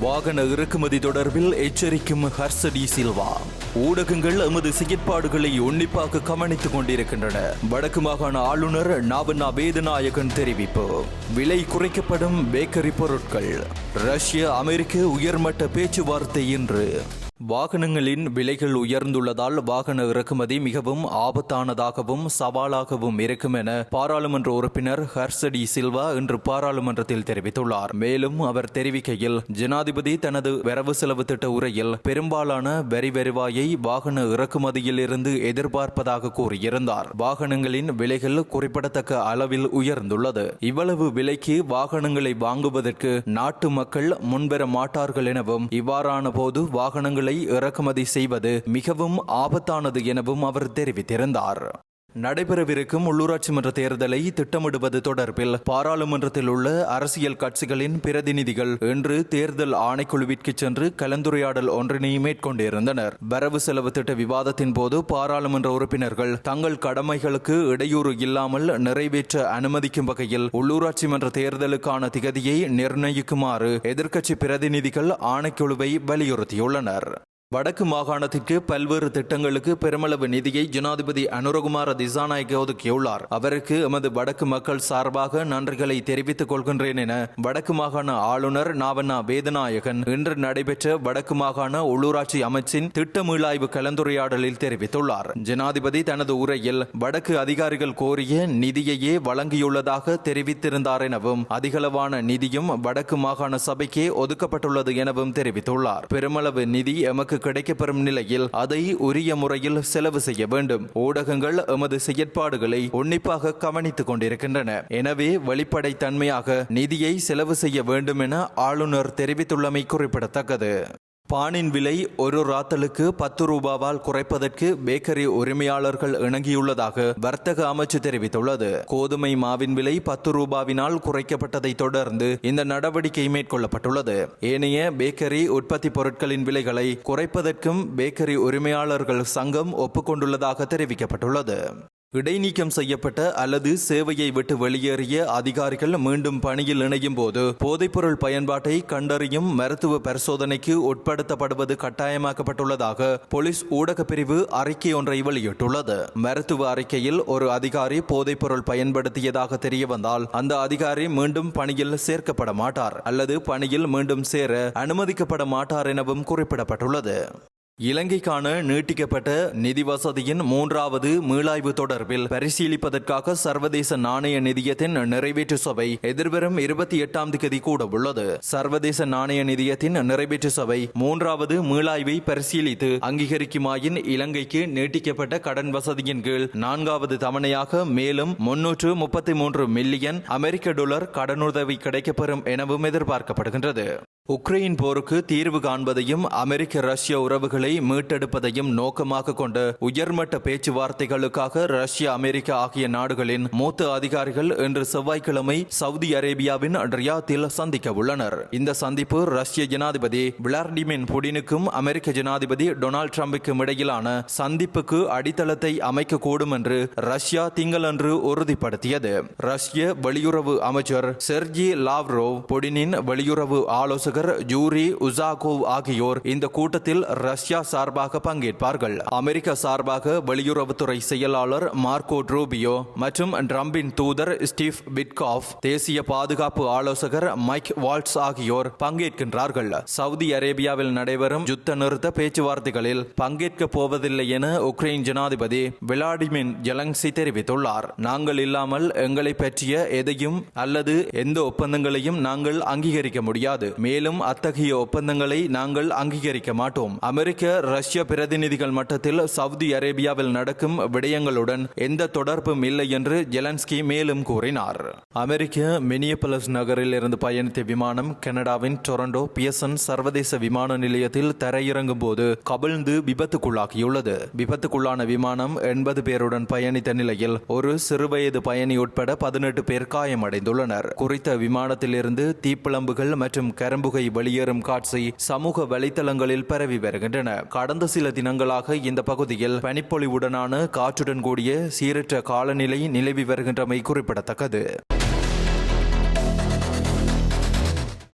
வாகன இறக்குமதி தொடர்பில் எச்சரிக்கும் ஹர்சடி சில்வா. ஊடகங்கள் எமது செயற்பாடுகளை உன்னிப்பாக கவனித்துக் கொண்டிருக்கின்றன. வடக்கு மாகாண ஆளுநர் நாவண்ணா வேதநாயகன் தெரிவிப்பு. விலை குறைக்கப்படும் பேக்கரி பொருட்கள். ரஷ்ய அமெரிக்க உயர்மட்ட பேச்சுவார்த்தை இன்று. வாகனங்களின் விலைகள் உயர்ந்துள்ளதால் வாகன இறக்குமதி மிகவும் ஆபத்தானதாகவும் சவாலாகவும் இருக்கும் என பாராளுமன்ற உறுப்பினர் ஹர்சடி சில்வா இன்று பாராளுமன்றத்தில் தெரிவித்துள்ளார். மேலும் அவர் தெரிவிக்கையில் ஜனாதிபதி தனது வரவு செலவு திட்ட உரையில் பெரும்பாலான வரி வருவாயை வாகன இறக்குமதியில் இருந்து எதிர்பார்ப்பதாக கூறியிருந்தார். வாகனங்களின் விலைகள் குறிப்பிடத்தக்க அளவில் உயர்ந்துள்ளது. இவ்வளவு விலைக்கு வாகனங்களை வாங்குவதற்கு நாட்டு மக்கள் முன்வர மாட்டார்கள் எனவும் இவ்வாறான போது வாகனங்களை இறக்குமதி செய்வது மிகவும் ஆபத்தானது எனவும் அவர் தெரிவித்திருந்தார். நடைபெறவிருக்கும் உள்ளூராட்சி மன்ற தேர்தலை திட்டமிடுவது தொடர்பில் பாராளுமன்றத்தில் உள்ள அரசியல் கட்சிகளின் பிரதிநிதிகள் இன்று தேர்தல் ஆணைக்குழுவிற்கு சென்று கலந்துரையாடல் ஒன்றினை மேற்கொண்டிருந்தனர். வரவு செலவு திட்ட விவாதத்தின் போது பாராளுமன்ற உறுப்பினர்கள் தங்கள் கடமைகளுக்கு இடையூறு இல்லாமல் நிறைவேற்ற அனுமதிக்கும் வகையில் உள்ளூராட்சி மன்ற தேர்தலுக்கான திகதியை நிர்ணயிக்குமாறு எதிர்க்கட்சி பிரதிநிதிகள் ஆணைக்குழுவை வலியுறுத்தியுள்ளனர். வடக்கு மாகாணத்திற்கு பல்வேறு திட்டங்களுக்கு பெருமளவு நிதியை ஜனாதிபதி அனுரகுமார திசாநாயக்க ஒதுக்கியுள்ளார் அவருக்கு எமது வடக்கு மக்கள் சார்பாக நன்றிகளை தெரிவித்துக் கொள்கின்றேன் என வடக்கு மாகாண ஆளுநர் நாவண்ணா வேதநாயகன் இன்று நடைபெற்ற வடக்கு மாகாண உள்ளூராட்சி அமைச்சின் திட்ட மீளாய்வு கலந்துரையாடலில் தெரிவித்துள்ளார். ஜனாதிபதி தனது உரையில் வடக்கு அதிகாரிகள் கோரிய நிதியையே வழங்கியுள்ளதாக தெரிவித்திருந்தார் எனவும் அதிகளவான நிதியும் வடக்கு மாகாண சபைக்கே ஒதுக்கப்பட்டுள்ளது எனவும் தெரிவித்துள்ளார். பெருமளவு நிதி எமக்கு கிடைக்கப்பெறும் நிலையில் அதை உரிய முறையில் செலவு செய்ய வேண்டும். ஊடகங்கள் எமது செயற்பாடுகளை உன்னிப்பாக கவனித்துக் கொண்டிருக்கின்றன. எனவே வெளிப்படைத்தன்மையாக நிதியை செலவு செய்ய வேண்டும் என ஆளுநர் தெரிவித்துள்ளமை குறிப்பிடத்தக்கது. பானின் விலை ஒரு ராத்தலுக்கு பத்து ரூபாவால் குறைப்பதற்கு பேக்கரி உரிமையாளர்கள் இணங்கியுள்ளதாக வர்த்தக அமைச்சு தெரிவித்துள்ளது. கோதுமை மாவின் விலை பத்து ரூபாவினால் குறைக்கப்பட்டதை தொடர்ந்து இந்த நடவடிக்கை மேற்கொள்ளப்பட்டுள்ளது. ஏனைய பேக்கரி உற்பத்தி பொருட்களின் விலைகளை குறைப்பதற்கும் பேக்கரி உரிமையாளர்கள் சங்கம் ஒப்புக்கொண்டுள்ளதாக தெரிவிக்கப்பட்டுள்ளது. இடைநீக்கம் செய்யப்பட்ட அல்லது சேவையை விட்டு வெளியேறிய அதிகாரிகள் மீண்டும் பணியில் இணையும் போது போதைப்பொருள் பயன்பாட்டை கண்டறியும் மருத்துவ பரிசோதனைக்கு உட்படுத்தப்படுவது கட்டாயமாக்கப்பட்டுள்ளதாக போலீஸ் ஊடகப் பிரிவு அறிக்கை ஒன்றை வெளியிட்டுள்ளது. மருத்துவ அறிக்கையில் ஒரு அதிகாரி போதைப்பொருள் பயன்படுத்தியதாக தெரியவந்தால் அந்த அதிகாரி மீண்டும் பணியில் சேர்க்கப்பட மாட்டார் அல்லது பணியில் மீண்டும் சேர அனுமதிக்கப்பட மாட்டார் எனவும் குறிப்பிடப்பட்டுள்ளது. இலங்கைக்கான நீட்டிக்கப்பட்ட நிதி வசதியின் மூன்றாவது மீளாய்வு தொடர்பில் பரிசீலிப்பதற்காக சர்வதேச நாணய நிதியத்தின் நிறைவேற்று சபை எதிர்வரும் இருபத்தி எட்டாம் தேதி கூட உள்ளது. சர்வதேச நாணய நிதியத்தின் நிறைவேற்று சபை மூன்றாவது மீளாய்வை பரிசீலித்து அங்கீகரிக்குமாயின் இலங்கைக்கு நீட்டிக்கப்பட்ட கடன் வசதியின் கீழ் நான்காவது தவணையாக மேலும் முன்னூற்று முப்பத்தி மூன்று மில்லியன் அமெரிக்க டாலர் கடனுதவி கிடைக்கப்பெறும் எனவும் எதிர்பார்க்கப்படுகின்றது. உக்ரைன் போருக்கு தீர்வு காண்பதையும் அமெரிக்க ரஷ்ய உறவுகளை மீட்டெடுப்பதையும் நோக்கமாக கொண்ட உயர்மட்ட பேச்சுவார்த்தைகளுக்காக ரஷ்ய அமெரிக்கா ஆகிய நாடுகளின் மூத்த அதிகாரிகள் இன்று செவ்வாய்க்கிழமை சவுதி அரேபியாவின் ரியாத்தில் சந்திக்க உள்ளனர். இந்த சந்திப்பு ரஷ்ய ஜனாதிபதி விளாடிமிர் புடினுக்கும் அமெரிக்க ஜனாதிபதி டொனால்ட் டிரம்புக்கும் இடையிலான சந்திப்புக்கு அடித்தளத்தை அமைக்கக்கூடும் என்று ரஷ்யா திங்களன்று உறுதிப்படுத்தியது. ரஷ்ய வெளியுறவு அமைச்சர் செர்ஜி லாவ்ரோவ் புடினின் வெளியுறவு ஆலோசகர் ஜூரி உசாகோவ் ஆகியோர் இந்த கூட்டத்தில் ரஷ்யா சார்பாக பங்கேற்பார்கள். அமெரிக்க சார்பாக வெளியுறவுத்துறை செயலாளர் மார்க்கோ ட்ரூபியோ மற்றும் ட்ரம்பின் தூதர் ஸ்டீவ் பிட்காஃப் தேசிய பாதுகாப்பு ஆலோசகர் மைக் வால்ட்ஸ் ஆகியோர் பங்கேற்கின்றார்கள். சவுதி அரேபியாவில் நடைபெறும் யுத்த நிறுத்த பேச்சுவார்த்தைகளில் பங்கேற்க போவதில்லை என உக்ரைன் ஜனாதிபதி விளாடிமிர் ஜெலங்சி தெரிவித்துள்ளார். நாங்கள் இல்லாமல் எங்களை பற்றிய எதையும் அல்லது எந்த ஒப்பந்தங்களையும் நாங்கள் அங்கீகரிக்க முடியாது. மேலும் அத்தகைய ஒப்பந்தங்களை நாங்கள் அங்கீகரிக்க மாட்டோம். அமெரிக்க ரஷ்ய பிரதிநிதிகள் மட்டத்தில் சவுதி அரேபியாவில் நடக்கும் விடயங்களுடன் எந்த தொடர்பும் இல்லை என்று ஜெலன்ஸ்கி மேலும் கூறினார். அமெரிக்க மினியபலஸ் நகரில் இருந்து பயணித்த விமானம் கனடாவின் டொரண்டோ பியசன் சர்வதேச விமான நிலையத்தில் தரையிறங்கும் போது கவிழ்ந்து விபத்துக்குள்ளாகியுள்ளது. விபத்துக்குள்ளான விமானம் எண்பது பேருடன் பயணித்த நிலையில் ஒரு சிறுவயது பயணி உட்பட பதினெட்டு பேர் காயமடைந்துள்ளனர். குறித்த விமானத்திலிருந்து தீப்பிழம்புகள் மற்றும் புகை வெளியேறும் காட்சி சமூக வலைத்தளங்களில் பரவி வருகின்றன. கடந்த சில தினங்களாக இந்த பகுதியில் பனிப்பொழிவுடனான காற்றுடன் கூடிய சீரற்ற காலநிலை நிலவி வருகின்றமை குறிப்பிடத்தக்கது.